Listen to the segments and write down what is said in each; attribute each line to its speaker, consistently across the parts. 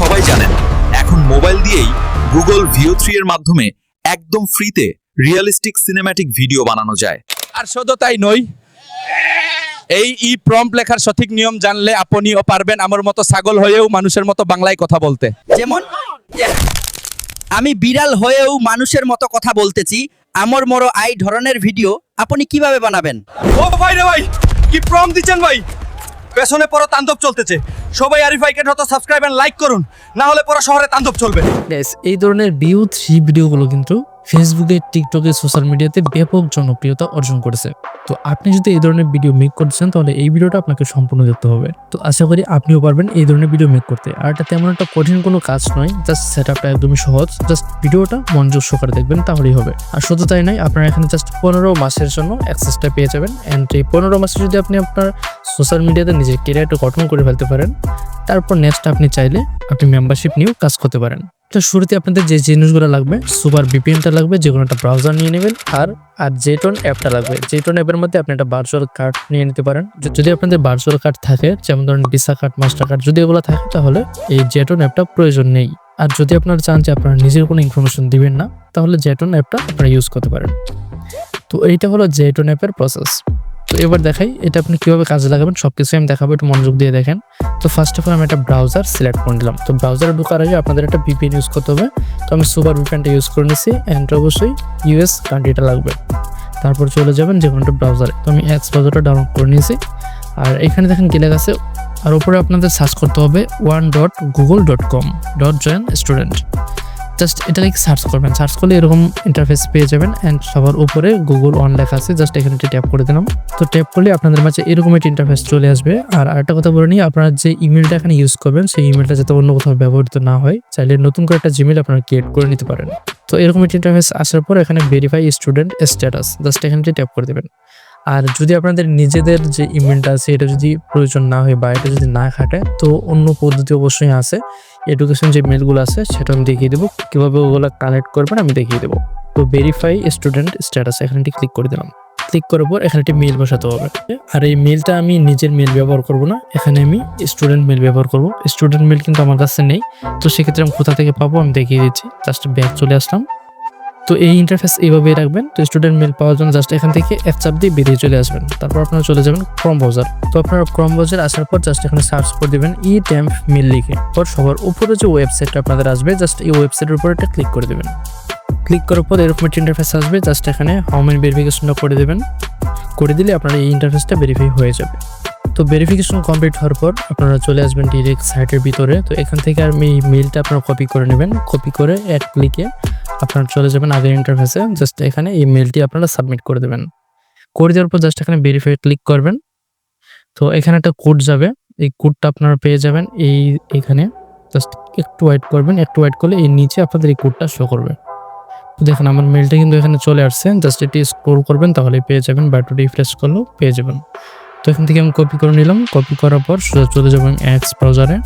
Speaker 1: সবাই জানেন এখন মোবাইল দিয়েই গুগল ভিও থ্রি এর মাধ্যমে একদম ফ্রিতে রিয়েলিস্টিক সিনেম্যাটিক ভিডিও বানানো যায়।
Speaker 2: আর শুধু তাই নই এই ই প্রম্পট লেখার সঠিক নিয়ম জানলে আপনিও পারবেন আমার মতো ছাগল হয়েও মানুষের মতো বাংলায় কথা বলতে।
Speaker 3: যেমন আমি বিড়াল হয়েও মানুষের মতো কথা বলতেছি আমার মরো আই ধরনের ভিডিও আপনি কীভাবে বানাবেন?
Speaker 4: ও ভাই রে ভাই কি প্রম দিচ্ছেন ভাই? পেছনে পড়ো তাণ্ডব চলতেছে। সবাই আরিফ ভাইকে যত সাবস্ক্রাইব এন্ড লাইক করুন, না হলে পুরো শহরে তাণ্ডব চলবে।
Speaker 5: গাইস এই ধরনের ভিউ থ্রি ভিডিওগুলো কিন্তু ফেসবুকে টিকটকে সোশ্যাল মিডিয়াতে ব্যাপক জনপ্রিয়তা অর্জন করেছে। তো আপনি যদি এই ধরনের ভিডিও মেক করতেছেন তাহলে এই ভিডিওটা আপনাকে সম্পূর্ণ দেখতে হবে। তো আশা করি আপনিও পারবেন এই ধরনের ভিডিও মেক করতে। আর এটা তেমন একটা কঠিন কোনো কাজ নয় জাস্ট সেট আপটা একদমই সহজ। জাস্ট ভিডিওটা মনোযোগ সহকারে দেখবেন, তাহলেই হবে। আর শুধু তাই নয়, আপনারা এখানে জাস্ট পনেরো মাসের জন্য অ্যাক্সেসটা পেয়ে যাবেন। অ্যান্ড এই পনেরো মাসে যদি আপনি আপনার সোশ্যাল মিডিয়াতে নিজের কেরিয়ারটা গঠন করে ফেলতে পারেন তারপর নেক্সট আপনি চাইলে আপনি মেম্বারশিপ নিয়েও কাজ করতে পারেন। তো শুরুতে আপনাদের যে জিনিসগুলো লাগবে সুপার বিপিএনটা লাগবে, যে কোনো একটা ব্রাউজার নিয়ে নেবেন, আর আর জেটন অ্যাপটা লাগবে। জেটন অ্যাপের মধ্যে আপনি একটা ভার্চুয়াল কার্ড নিয়ে নিতে পারেন। যদি আপনাদের ভার্চুয়াল কার্ড থাকে, যেমন ধরেন ভিসা কার্ড মাস্টার কার্ড যদি এগুলো থাকে, তাহলে এই জেটন অ্যাপটা প্রয়োজন নেই। আর যদি আপনারা চান যে আপনারা নিজের কোনো ইনফরমেশন দিবেন না, তাহলে জেটন অ্যাপটা আপনারা ইউজ করতে পারেন। তো এইটা হলো জেটন অ্যাপের প্রসেস তো এবার দেখাই এটা আপনি কীভাবে কাজে লাগাবেন সব কিছু আমি দেখাবো, একটু মনোযোগ দিয়ে দেখেন। তো ফার্স্ট অফ অল আমি একটা ব্রাউজার সিলেক্ট করে নিলাম। তো ব্রাউজারে ঢোকার আগে আপনাদের একটা ভিপিএন ইউজ করতে হবে। তো আমি সুপার ভিপিএনটা ইউজ করে নিছি অ্যান্ড অবশ্যই ইউএস কান্ট্রিটা লাগবে। তারপর চলে যাবেন যে কোনো একটা ব্রাউজারে তো আমি এক্স ব্রাউজারটা ডাউনলোড করে নিয়েছি আর এখানে দেখেন কি লেখা আছে, আর ওপরে আপনাদের সার্চ করতে হবে one dot Google dot com dot join student just এটা লিখে সার্চ করবেন। সার্চ করলে এরকম ইন্টারফেস পেয়ে যাবেন অ্যান্ড সবার উপরে গুগল অন লেখা আছে। জাস্ট এখানে ট্যাপ করে দিলাম। তো ট্যাপ করলে আপনাদের মাঝে এরকম একটি ইন্টারফেস চলে আসবে। আর আরেকটা কথা বলে নিই, আপনারা যে ইমেলটা এখানে ইউজ করবেন, সেই ইমেলটা যাতে অন্য কোথাও ব্যবহৃত না হয়, চাইলে নতুন করে একটা জিমেল আপনারা ক্রিয়েট করে নিতে পারেন। তো এরকম একটা ইন্টারফেস আসার পর এখানে ভেরিফাই স্টুডেন্ট স্ট্যাটাস জাস্ট এখানে ট্যাপ করে দেবেন। আর যদি আপনাদের নিজেদের যে ইমেলটা আছে, এটা যদি প্রয়োজন না হয় বা এটা যদি না খাটে, তো অন্য পদ্ধতি অবশ্যই আছে। এডুকেশন যে মেলগুলো আছে, সেটা আমি দেখিয়ে দেবো। কীভাবে ওগুলো কানেক্ট করবেন আমি দেখিয়ে দেবো। তো ভেরিফাই স্টুডেন্ট স্ট্যাটাস এখানে ক্লিক করে দিলাম। ক্লিক করার পর এখানে একটি মেল বসাতে হবে। আর এই মেলটা আমি নিজের মেল ব্যবহার করব না, এখানে আমি স্টুডেন্ট মেল ব্যবহার করব। স্টুডেন্ট মেল কিন্তু আমার কাছে নেই, তো সেক্ষেত্রে আমি কোথা থেকে পাবো আমি দেখিয়ে দিচ্ছি। জাস্ট ব্যাগ চলে আসলাম। তো এই ইন্টারফেস এইভাবেই রাখবেন। তো স্টুডেন্ট মেল পাওয়ার জন্য জাস্ট এখান থেকে এক চাপ দিয়ে বেরিয়ে চলে আসবেন। তারপর আপনারা চলে যাবেন ক্রম ব্রাউজার তো আপনারা ক্রম ব্রাউজার আসার পর জাস্ট এখানে সার্চ করে দেবেন ই ট্যাম্প মেল লিখে। পর সবার উপরে যে ওয়েবসাইটটা আপনাদের আসবে জাস্ট এই ওয়েবসাইটের উপর একটা ক্লিক করে দেবেন। ক্লিক করার পর এরকম একটা ইন্টারফেস আসবে জাস্ট এখানে হোমেন ভেরিফিকেশনটা করে দেবেন। করে দিলে আপনার এই ইন্টারফেসটা ভেরিফাই হয়ে যাবে। তো ভেরিফিকেশন কমপ্লিট হওয়ার পর আপনারা চলে আসবেন ডিরেক্ট সাইটের ভিতরে। তো এখান থেকে আর এই মেইলটা আপনারা কপি করে নেবেন। কপি করে এক ক্লিকে আপনারা চলে যাবেন আগের ইন্টারফেসে জাস্ট এখানে এই মেইলটি আপনারা সাবমিট করে দেবেন। করে দেওয়ার পর জাস্ট এখানে ভেরিফাই ক্লিক করবেন। তো এখানে একটা কোড যাবে। এই কোডটা আপনারা পেয়ে যাবেন। এই এখানে জাস্ট একটু ওয়েট করবেন। একটু ওয়েট করলে এই নিচে আপনাদের এই কোডটা শো করবে। তো দেখেন, আমার মেলটা কিন্তু এখানে চলে আসছে। জাস্ট এটি স্ক্রোল করবেন, তাহলে পেয়ে যাবেন। বা একটু রিফ্রেশ করলেও পেয়ে যাবেন। তো এখান থেকে আমি কপি করে নিলাম। কপি করার পর সোজা চলে যাবেন এক্স ব্রাউজারে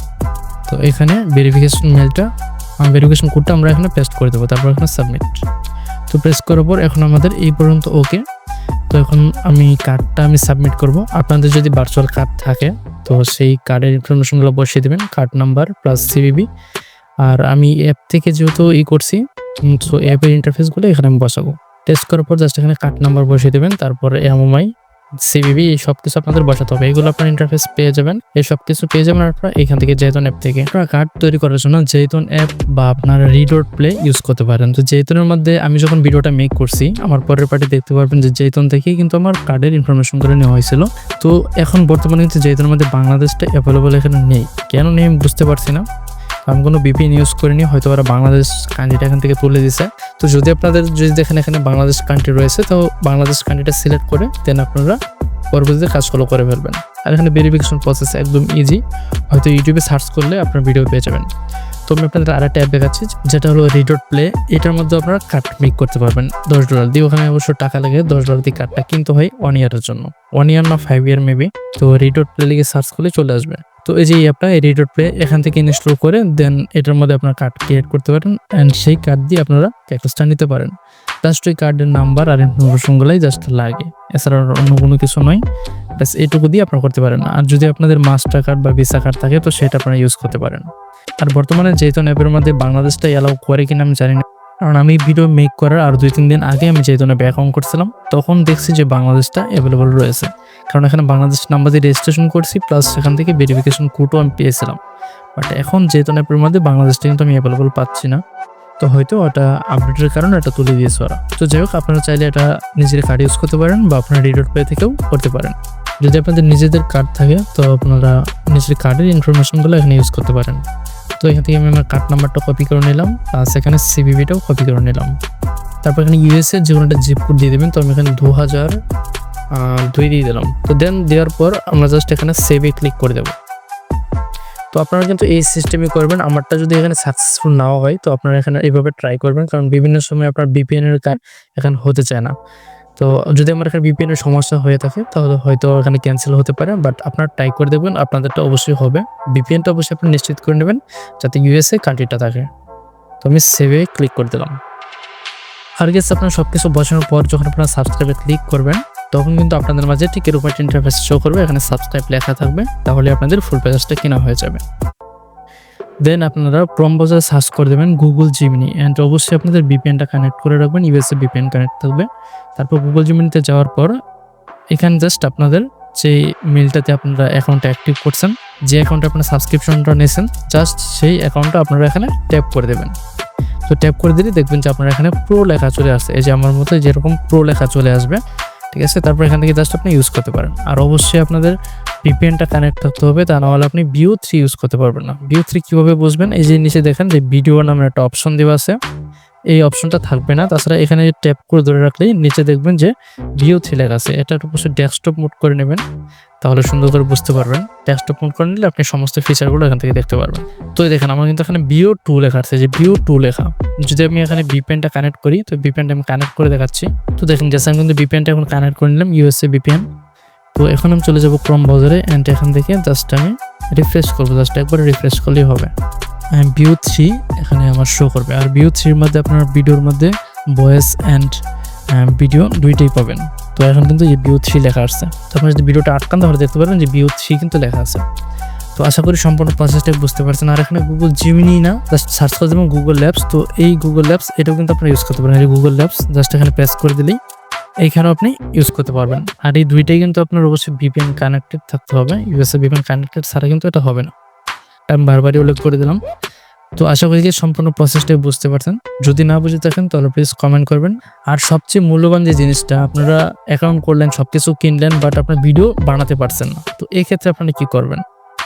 Speaker 5: তো এখানে ভেরিফিকেশন মেলটা ভেরিফিকেশন কোডটা আমরা এখানে পেস্ট করে দেবো, তারপর এখানে সাবমিট তো প্রেস করার পর এখন আমাদের এই পর্যন্ত ওকে তো এখন আমি কার্ডটা আমি সাবমিট করব। আপনাদের যদি ভার্চুয়াল কার্ড থাকে, তো সেই কার্ডের ইনফরমেশনগুলো বসিয়ে দেবেন। কার্ড নাম্বার প্লাস সিবিবি আর আমি অ্যাপ থেকে যেহেতু ই করছি সো অ্যাপের ইন্টারফেসগুলো এখানে আমি বসাবো। টেস্ট করার পর জাস্ট এখানে কার্ড নাম্বার বসিয়ে দেবেন, তারপর এমআই সিবিবি সব কিছু আপনাদের বসাতে হবে। এগুলো আপনার ইন্টারফেস পেয়ে যাবেন। এই সব কিছু পেয়ে যাবেন আপনারা এখান থেকে জেতন অ্যাপ থেকে। আপনারা কার্ড তৈরি করার জন্য জেতন অ্যাপ বা আপনার রিডোট প্লে ইউজ করতে পারেন। তো জেতনের মধ্যে আমি যখন ভিডিওটা মেক করছি, আমার পরের পার্টি দেখতে পারবেন যে জেতন থেকেই কিন্তু আমার কার্ডের ইনফরমেশন করে নেওয়া হয়েছিল। তো এখন বর্তমানে কিন্তু জেতনের মধ্যে বাংলাদেশটা অ্যাভেলেবল এখানে নেই। কেন নেই বুঝতে পারছি না। আমি কোনো বিপিএন ইউজ করিনি, হয়তো ওরা বাংলাদেশ কান্ট্রিটা এখান থেকে তুলে দিছে। তো যদি আপনাদের, যদি দেখেন এখানে বাংলাদেশ কান্ট্রি রয়েছে, তো বাংলাদেশ কান্ট্রিটা সিলেক্ট করে দেন আপনারা পরবর্তীতে কাজগুলো করে ফেলবেন। আর এখানে ভেরিফিকেশন প্রসেস একদম ইজি হয়তো ইউটিউবে সার্চ করলে আপনার ভিডিও পেয়ে যাবেন। তো আমি আপনাদের আর একটা অ্যাপ দেখাচ্ছি, যেটা হলো রিডট প্লে এটার মধ্যে আপনারা কার্ড মেক করতে পারবেন, দশ ডলার দিয়ে। ওখানে অবশ্য টাকা লাগে, দশ ডলার দিয়ে কার্ডটা কিনতে হয় ওয়ান ইয়ারের জন্য। ওয়ান ইয়ার না ফাইভ ইয়ার মেবি তো রিডট প্লে লিখে সার্চ করলে চলে আসবে। তো এই যে অ্যাপটা রিডট প্লে এখান থেকে ইনস্টল করে দেন এটার মধ্যে আপনার কার্ড ক্রিয়েট করতে পারেন অ্যান্ড সেই কার্ড দিয়ে আপনারা প্যাকেজটা নিতে পারেন। জাস্ট ওই কার্ডের নাম্বার আর ইনফরমেশনগুলাই জাস্ট লাগে, এছাড়া অন্য কোনো কিছু নয়। ব্যাস এইটুকু দিয়ে আপনারা করতে পারেন। আর যদি আপনাদের মাস্টার কার্ড বা ভিসা কার্ড থাকে তো সেটা আপনারা ইউজ করতে পারেন। আর বর্তমানে যেহেতু অ্যাপের মধ্যে বাংলাদেশটা অ্যালাউ করে কিনা আমি জানি না, কারণ আমি ভিডিও মেক করার আর দুই তিন দিন আগে আমি যেহেতু অ্যাকাউন্ট করছিলাম, তখন দেখছি যে বাংলাদেশটা অ্যাভেলেবল রয়েছে। কারণ এখানে বাংলাদেশ নাম্বার দিয়ে রেজিস্ট্রেশন করছি প্লাস সেখান থেকে ভেরিফিকেশন কোডও আমি পেয়েছিলাম। বাট এখন যেহেতু অ্যাপের মধ্যে বাংলাদেশটা কিন্তু আমি অ্যাভেলেবল পাচ্ছি না, তো হয়তো ওটা আপডেটের কারণে এটা তুলে দিয়েছে ওরা। তো যাই হোক, আপনারা চাইলে এটা নিজের কার্ড ইউজ করতে পারেন বা আপনারা রিডোট পে থেকেও করতে পারেন। যদি আপনাদের নিজেদের কার্ড থাকে, তো আপনারা নিজের কার্ডের ইনফরমেশনগুলো এখানে ইউজ করতে পারেন। তো এখান থেকে আমি আমার কার্ড নাম্বারটা কপি করে নিলাম প্লাস এখানে সিবিবিটাও কপি করে নিলাম। তারপর এখানে ইউএসএ যে কোনো একটা জিপ কোড দিয়ে দেবেন, তো আমি এখানে দু হাজার দুই দিয়ে দিলাম। তো দেন দেওয়ার পর আমরা জাস্ট এখানে সেভে ক্লিক করে দেবো। তো আপনারা কিন্তু এই সিস্টেমই করবেন। আমারটা যদি এখানে সাকসেসফুল নাও হয়, তো আপনারা এখানে এইভাবে ট্রাই করবেন। কারণ বিভিন্ন সময় আপনার বিপিএন এর কাজ এখানে হতে চায় না। তো যদি আমার এখানে বিপিএন এর সমস্যা হয়ে থাকে, তাহলে হয়তো এখানে ক্যান্সেল হতে পারে। বাট আপনারা ট্রাই করে দেখবেন, আপনাদেরটা অবশ্যই হবে। বিপিএনটা অবশ্যই আপনি নিশ্চিত করে নেবেন, যাতে ইউএসএ কান্ট্রিটা থাকে। তো আমি সেভে ক্লিক করে দিলাম। আর গেছে আপনার সব কিছু বসানোর পর যখন আপনারা সাবস্ক্রাইবে ক্লিক করবেন তখন কিন্তু আপনাদের মাঝে ঠিক এরকম একটা ইন্টারফেস শো করবে, এখানে সাবস্ক্রাইব লেখা থাকবে, তাহলে আপনাদের ফুল প্যাকেজটা কেনা হয়ে যাবে। দেন আপনারা প্রম বাজারে সার্চ করে দেবেন গুগল জিমিনি অ্যান্ড অবশ্যই আপনাদের বিপিএনটা কানেক্ট করে রাখবেন ইউএসএ বিপিএন কানেক্ট থাকবে। তারপর গুগল জিমিনিতে যাওয়ার পর, এখানে জাস্ট আপনাদের যে মেলটাতে আপনারা অ্যাকাউন্টটা অ্যাক্টিভ করছেন, যে অ্যাকাউন্টে আপনার সাবস্ক্রিপশনটা নিয়েছেন জাস্ট সেই অ্যাকাউন্টটা আপনারা এখানে ট্যাপ করে দেবেন। তো ট্যাপ করে দিলে দেখবেন যে আপনার এখানে প্রো লেখা চলে আসছে এই যে আমার মতো যেরকম প্রো লেখা চলে আসবে ঠিক আছে? তারপর এখান থেকে জাস্ট আপনি ইউজ করতে পারেন। আর অবশ্যই আপনাদের ভিপিএনটা কানেক্ট করতে হবে, তা নাহলে আপনি ভিউ থ্রি ইউজ করতে পারবেন না। ভিউ থ্রি কীভাবে বুঝবেন? এই যে নিচে দেখেন যে ভিডিও নামের একটা অপশন দেওয়া আছে। এই অপশনটা থাকবে না। তাছাড়া এখানে ট্যাপ করে ধরে রাখলেই নিচে দেখবেন যে ভিও থ্রি লেখা আছে। এটা অবশ্যই ডেস্কটপ মোড করে নেবেন, তাহলে সুন্দর করে বুঝতে পারবেন। ডেস্কটপ মোড করে নিলে আপনি সমস্ত ফিচারগুলো এখান থেকে দেখতে পারবেন। তো দেখেন, আমার কিন্তু এখানে বিও টু লেখা আছে, যে বিও টু লেখা। যদি আমি এখানে বিপিএনটা কানেক্ট করি, তো বিপিএনটা আমি কানেক্ট করে দেখাচ্ছি। তো দেখেন জাস্ট আমি কিন্তু বিপিএনটা এখন কানেক্ট করে নিলাম ইউএসএ বিপিএন তো এখন আমি চলে যাব ক্রম ব্রাউজারে অ্যান্ড এখান থেকে জাস্ট আমি রিফ্রেশ করব জাস্ট একবার রিফ্রেশ করলেই হবে। বিউ থ্রি এখানে আমার শো করবে। আর বিউ থ্রির মধ্যে আপনার ভিডিওর মধ্যে ভয়েস অ্যান্ড ভিডিও দুইটাই পাবেন। তো এখন কিন্তু এই বিউ থ্রি লেখা আসছে তো আপনার যদি ভিডিওটা আটকান, তাহলে দেখতে পারবেন যে বিউ থ্রি কিন্তু লেখা আছে। তো আশা করি সম্পূর্ণ প্রসেসটা বুঝতে পারছেন। আর এখানে গুগল জিমিনি না জাস্ট সার্চ করে দেবেন গুগল ল্যাবস তো এই গুগল ল্যাবস এটাও কিন্তু আপনারা ইউজ করতে পারেন। এই গুগল ল্যাবস জাস্ট এখানে প্রেস করে দিলেই এইখানেও আপনি ইউজ করতে পারবেন। আর এই দুইটাই কিন্তু আপনার অবশ্যই ভিপিএন কানেক্টেড থাকতে হবে। ইউএসএ ভিপিএন কানেক্টেড ছাড়া কিন্তু এটা হবে না। আমি বারবারই উল্লেখ করে দিলাম। তো আশা করি যে সম্পূর্ণ প্রসেসটাই বুঝতে পারছেন। যদি না বুঝে থাকেন, তাহলে প্লিজ কমেন্ট করবেন। আর সবচেয়ে মূল্যবান যে জিনিসটা, আপনারা অ্যাকাউন্ট করলেন সব কিছু কিনলেন বাট আপনার ভিডিও বানাতে পারছেন না। তো এই ক্ষেত্রে আপনারা কি করবেন?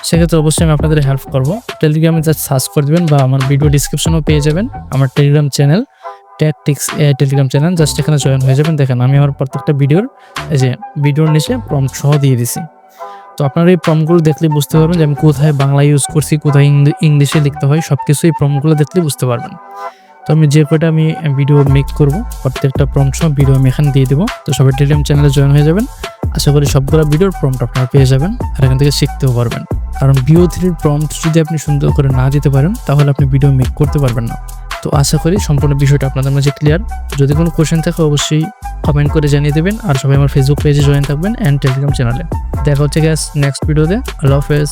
Speaker 5: সেক্ষেত্রে অবশ্যই আমি আপনাদের হেল্প করব। টেলিগ্রামে জাস্ট সার্চ করে দেবেন বা আমার ভিডিও ডিসক্রিপশনও পেয়ে যাবেন। আমার টেলিগ্রাম চ্যানেল ট্যাকটিক্স এ টেলিগ্রাম চ্যানেল জাস্ট এখানে জয়েন হয়ে যাবেন। দেখেন, আমি আমার প্রত্যেকটা ভিডিওর এই যে ভিডিওর নিচে প্রম্পট সহ দিয়ে দিছি। তো আপনারা এই প্রমগুলো দেখলে বুঝতে পারবেন যে আমি কোথায় বাংলা ইউজ করছি, কোথায় ইংলিশে লিখতে হয় সব কিছু এই প্রমগুলো দেখলে বুঝতে পারবেন। তো আমি যে কয়টা আমি ভিডিও মেক করব, প্রত্যেকটা প্রম্পট সহ ভিডিও আমি এখানে দিয়ে দেবো। তো সবাই টেলিগ্রাম চ্যানেলে জয়েন হয়ে যাবেন। আশা করি সবগুলো ভিডিওর প্রম্পট আপনারা পেয়ে যাবেন আর এখান থেকে শিখতেও পারবেন। কারণ বিও থ্রির প্রম্পট যদি আপনি সুন্দর করে না দিতে পারেন, তাহলে আপনি ভিডিও মেক করতে পারবেন না। তো আশা করি সম্পূর্ণ বিষয়টা আপনাদের মাঝে ক্লিয়ার যদি কোনো কোয়েশ্চেন থাকে, অবশ্যই কমেন্ট করে জানিয়ে দেবেন। আর সবাই আমার ফেসবুক পেজে জয়েন থাকবেন অ্যান্ড টেলিগ্রাম চ্যানেলে দেখা হচ্ছে গ্যাস নেক্সট ভিডিওতে আল্লাহ হাফেজ।